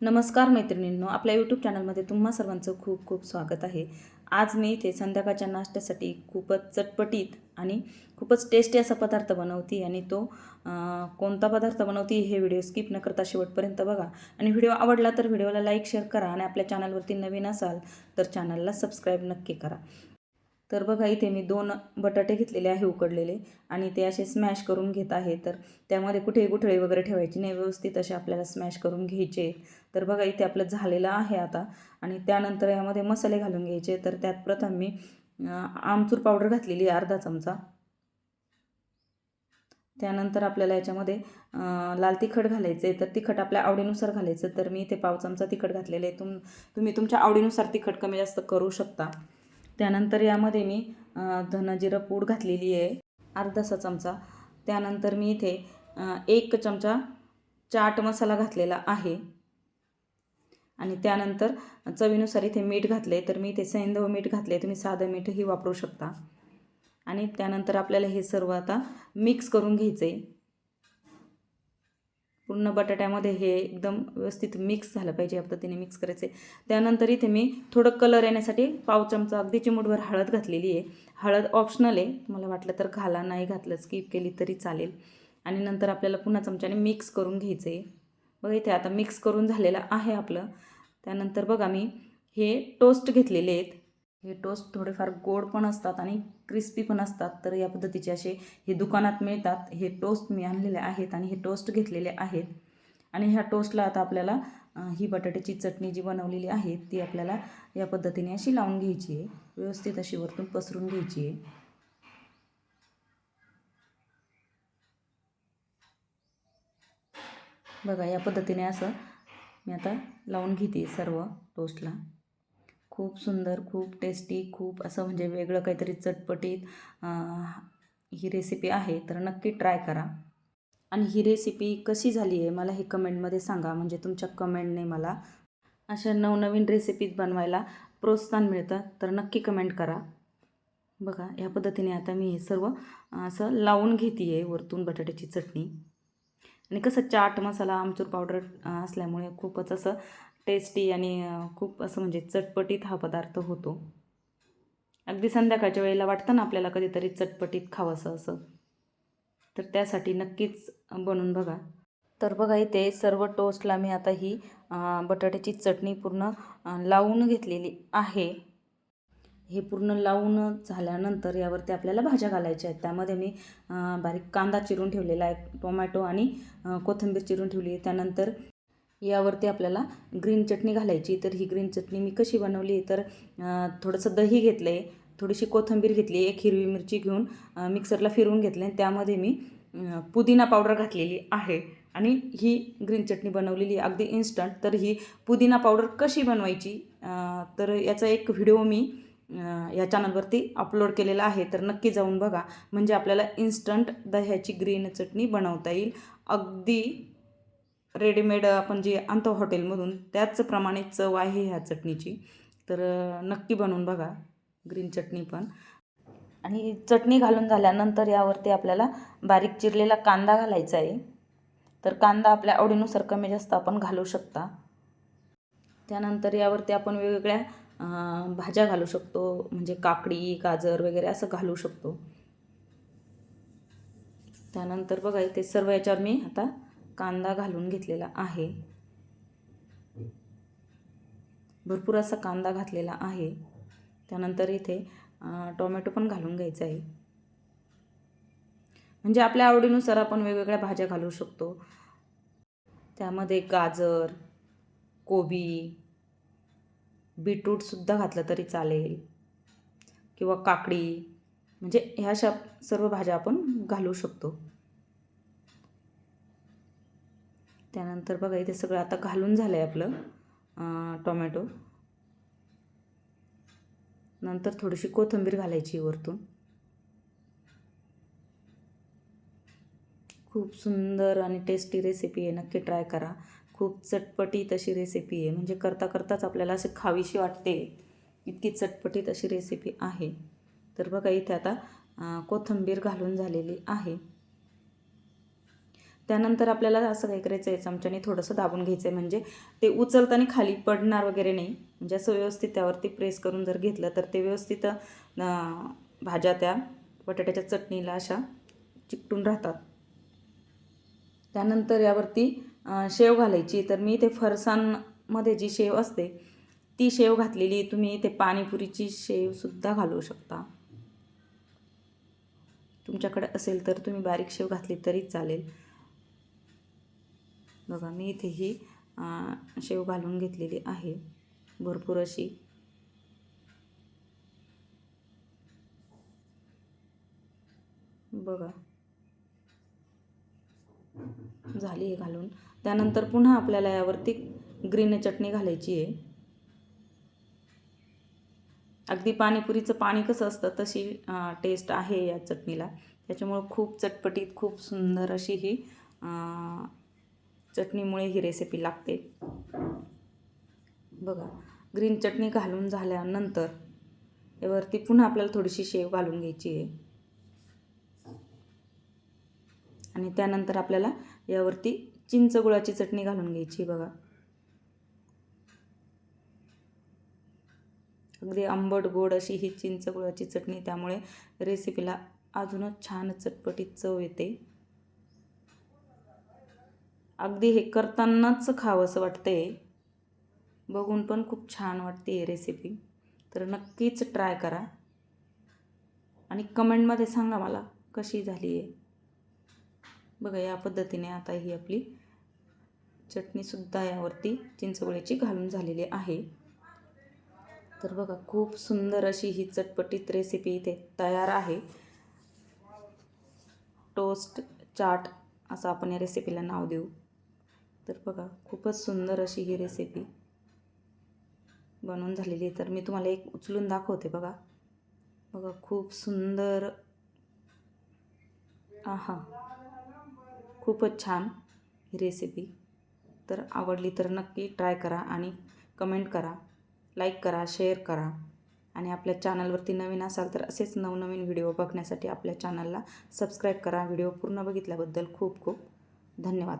नमस्कार मैत्रिणींनो आपल्या यूट्यूब चॅनलमध्ये तुम्हा सर्वांचं खूप खूप स्वागत आहे. आज मी इथे संध्याकाळच्या नाश्त्यासाठी खूपच चटपटीत आणि खूपच टेस्टी असा पदार्थ बनवते आणि तो कोणता पदार्थ बनवते हे व्हिडिओ स्किप न करता शेवटपर्यंत बघा. आणि व्हिडिओ आवडला तर व्हिडिओला लाईक शेअर करा आणि आपल्या चॅनलवरती नवीन असाल तर चॅनलला सबस्क्राईब नक्की करा. तर बघा इथे मी दोन बटाटे घेतलेले आहे उकडलेले आणि ते असे स्मॅश करून घेत आहे. तर त्यामध्ये कुठेही गुठळी वगैरे ठेवायची नाही व्यवस्थित असे आपल्याला स्मॅश करून घ्यायचे. तर बघा इथे आपलं झालेलं आहे आता आणि त्यानंतर यामध्ये मसाले घालून घ्यायचे. तर त्यात प्रथम मी आमचूर पावडर घातलेली आहे अर्धा चमचा. त्यानंतर आपल्याला याच्यामध्ये लाल तिखट घालायचं आहे तर तिखट आपल्या आवडीनुसार घालायचं. तर मी इथे पाव चमचा तिखट घातलेलं आहे. तुम तुम्ही तुमच्या आवडीनुसार तिखट कमी जास्त करू शकता. त्यानंतर यामध्ये मी धनजिरं धन पूड घातलेली आहे अर्धासा चमचा. त्यानंतर मी इथे एक चमचा चाट मसाला घातलेला आहे. आणि त्यानंतर चवीनुसार इथे मीठ घातले तर मी इथे सैंधव मीठ घातले तुम्ही साधं मीठही वापरू शकता. आणि त्यानंतर आपल्याला हे सर्व आता मिक्स करून घ्यायचं आहे पूर्ण बटाट्यामध्ये हे एकदम व्यवस्थित मिक्स झालं पाहिजे या पद्धतीने मिक्स करायचं. आहे त्यानंतर इथे मी थोडं कलर येण्यासाठी पाव चमचा अगदी चिमूटभर हळद घातलेली आहे. हळद ऑप्शनल आहे. तुम्हाला वाटलं तर घाला नाही घातलं स्किप केली तरी चालेल. आणि नंतर आपल्याला पुन्हा चमच्याने मिक्स करून घ्यायचं आहे बघा इथे आता मिक्स करून झालेलं आहे आपलं. त्यानंतर बघा मी हे टोस्ट घेतलेले आहेत. हे टोस्ट थोडेफार गोड पण असतात आणि क्रिस्पी पण असतात. तर या पद्धतीचे असे हे दुकानात मिळतात. हे टोस्ट मी आणलेले आहेत आणि हे टोस्ट घेतलेले आहेत. आणि ह्या टोस्टला आता आपल्याला ही बटाट्याची चटणी जी बनवलेली आहे ती आपल्याला या पद्धतीने अशी लावून घ्यायची आहे. व्यवस्थित अशी वरतून पसरून घ्यायची आहे. बघा या पद्धतीने असं मी आता लावून घेते सर्व टोस्टला खूप सुंदर खूप टेस्टी खूप असं म्हणजे वेगळं काहीतरी चटपटीत ही रेसिपी आहे तर नक्की ट्राय करा. आणि ही रेसिपी कशी झाली आहे मला हे कमेंटमध्ये सांगा म्हणजे तुमच्या कमेंटने मला अशा नवनवीन रेसिपीज बनवायला प्रोत्साहन मिळतं तर नक्की कमेंट करा. बघा ह्या पद्धतीने आता मी हे सर्व असं लावून घेते आहे वरतून बटाट्याची चटणी. आणि कसं चाट मसाला आमचूर पावडर असल्यामुळे खूपच असं टेस्टी आणि खूप असं म्हणजे चटपटीत हा पदार्थ होतो. अगदी संध्याकाळच्या वेळेला वाटतं ना आपल्याला कधीतरी चटपटीत खावंसं असं तर त्यासाठी नक्कीच बनवून बघा. तर बघा इथे सर्व टोस्टला मी आता ही बटाट्याची चटणी पूर्ण लावून घेतलेली आहे. हे पूर्ण लावून झाल्यानंतर यावरती आपल्याला भाज्या घालायच्या आहेत. त्यामध्ये मी बारीक कांदा चिरून ठेवलेला आहे टोमॅटो आणि कोथिंबीर चिरून ठेवली आहे. त्यानंतर यावरती आपल्याला ग्रीन चटणी घालायची. तर ही ग्रीन चटणी मी कशी बनवली? आहे तर थोडंसं दही घेतलं आहे थोडीशी कोथिंबीर घेतली एक हिरवी मिरची घेऊन मिक्सरला फिरवून घेतले आणि त्यामध्ये मी पुदिना पावडर घातलेली आहे. आणि ही ग्रीन चटणी बनवलेली अगदी इन्स्टंट तर ही पुदिना पावडर कशी बनवायची? तर याचा एक व्हिडिओ मी या चॅनलवरती अपलोड केलेला आहे. तर नक्की जाऊन बघा. म्हणजे आपल्याला इन्स्टंट दह्याची ग्रीन चटणी बनवता येईल. अगदी रेडीमेड आपण जी आणतो हॉटेलमधून त्याचप्रमाणे चव आहे ह्या चटणीची. तर नक्की बनवून बघा ग्रीन चटणी पण. आणि चटणी घालून झाल्यानंतर यावरती आपल्याला बारीक चिरलेला कांदा घालायचा आहे. तर कांदा आपल्या आवडीनुसार कमी जास्त आपण घालू शकता. त्यानंतर यावरती आपण वेगवेगळ्या भाज्या घालू शकतो. म्हणजे काकडी गाजर वगैरे असं घालू शकतो. त्यानंतर बघा इथे सर्व याच्यावर मी आता कांदा घालून घेतलेला आहे. भरपूर असा कांदा घातलेला आहे. त्यानंतर इथे टोमॅटो पण घालून घ्यायचा आहे. म्हणजे आपल्या आवडीनुसार आपण वेगवेगळ्या भाज्या घालू शकतो. त्यामध्ये गाजर कोबी बीटरूटसुद्धा घातलं तरी चालेल. किंवा काकडी म्हणजे ह्या अशा सर्व भाज्या आपण घालू शकतो. त्यानंतर बघा इथे सगळं आता घालून झालं आहे आपलं टोमॅटो. नंतर थोडीशी कोथिंबीर घालायची वरतून. खूप सुंदर आणि टेस्टी रेसिपी आहे नक्की ट्राय करा. खूप चटपटीत अशी रेसिपी आहे. म्हणजे करता करताच आपल्याला असे खावीशी वाटते. इतकी चटपटीत अशी रेसिपी आहे. तर बघा इथे आता कोथिंबीर घालून झालेली आहे. त्यानंतर आपल्याला असं काय करायचं आहे चमच्याने थोडंसं दाबून घ्यायचं आहे म्हणजे ते उचलताना खाली पडणार वगैरे नाही. म्हणजे असं व्यवस्थित त्यावरती प्रेस करून जर घेतलं तर ते व्यवस्थित भाज्या त्या बटाट्याच्या चटणीला अशा चिकटून राहतात. त्यानंतर यावरती शेव घालायची. तर मी ते फरसाणमध्ये जी शेव असते ती शेव घातलेली. तुम्ही ते पाणीपुरीची शेवसुद्धा घालू शकता. तुमच्याकडे असेल तर तुम्ही बारीक शेव घातली तरी चालेल. बघा मी इथे ही शेव घालून घेतलेली आहे. भरपूर अशी. बघा. झाली आहे घालून. त्यानंतर पुन्हा आपल्याला यावरती ग्रीन चटणी घालायची आहे. अगदी पाणीपुरीचं पाणी कसं असतं तशी टेस्ट आहे या चटणीला. त्याच्यामुळं खूप चटपटीत खूप सुंदर अशी ही चटणीमुळे ही रेसिपी लागते. बघा ग्रीन चटणी घालून झाल्यानंतर यावरती पुन्हा आपल्याला थोडीशी शेव घालून घ्यायची आहे. आणि त्यानंतर आपल्याला यावरती चिंच गुळाची चटणी घालून घ्यायची आहे बघा. अगदी आंबट गोड अशी ही चिंच गुळाची चटणी त्यामुळे रेसिपीला अजूनच छान चटपटीत चव येते. अगदी हे करतानाच खावंसं वाटते बघून पण खूप छान वाटते ही रेसिपी तर नक्कीच ट्राय करा. आणि कमेंटमध्ये सांगा मला कशी झाली आहे. बघा या पद्धतीने आता ही आपली चटणीसुद्धा यावरती चिंचगुळ्याची घालून झालेली आहे. तर बघा खूप सुंदर अशी ही चटपटीत रेसिपी इथे तयार आहे. टोस्ट चाट असं आपण या रेसिपीला नाव देऊ. तर बघा खूपच सुंदर अशी ही रेसिपी बनवून झालेली आहे. तर मी तुम्हाला एक उचलून दाखवते बघा. बघा खूप सुंदर. आहा खूपच छान ही रेसिपी तर आवडली तर नक्की ट्राय करा आणि कमेंट करा लाईक करा शेअर करा. आणि आपल्या चॅनलवरती नवीन असाल तर असेच नवनवीन व्हिडिओ बघण्यासाठी आपल्या चॅनलला सबस्क्राईब करा. व्हिडिओ पूर्ण बघितल्याबद्दल खूप खूप धन्यवाद.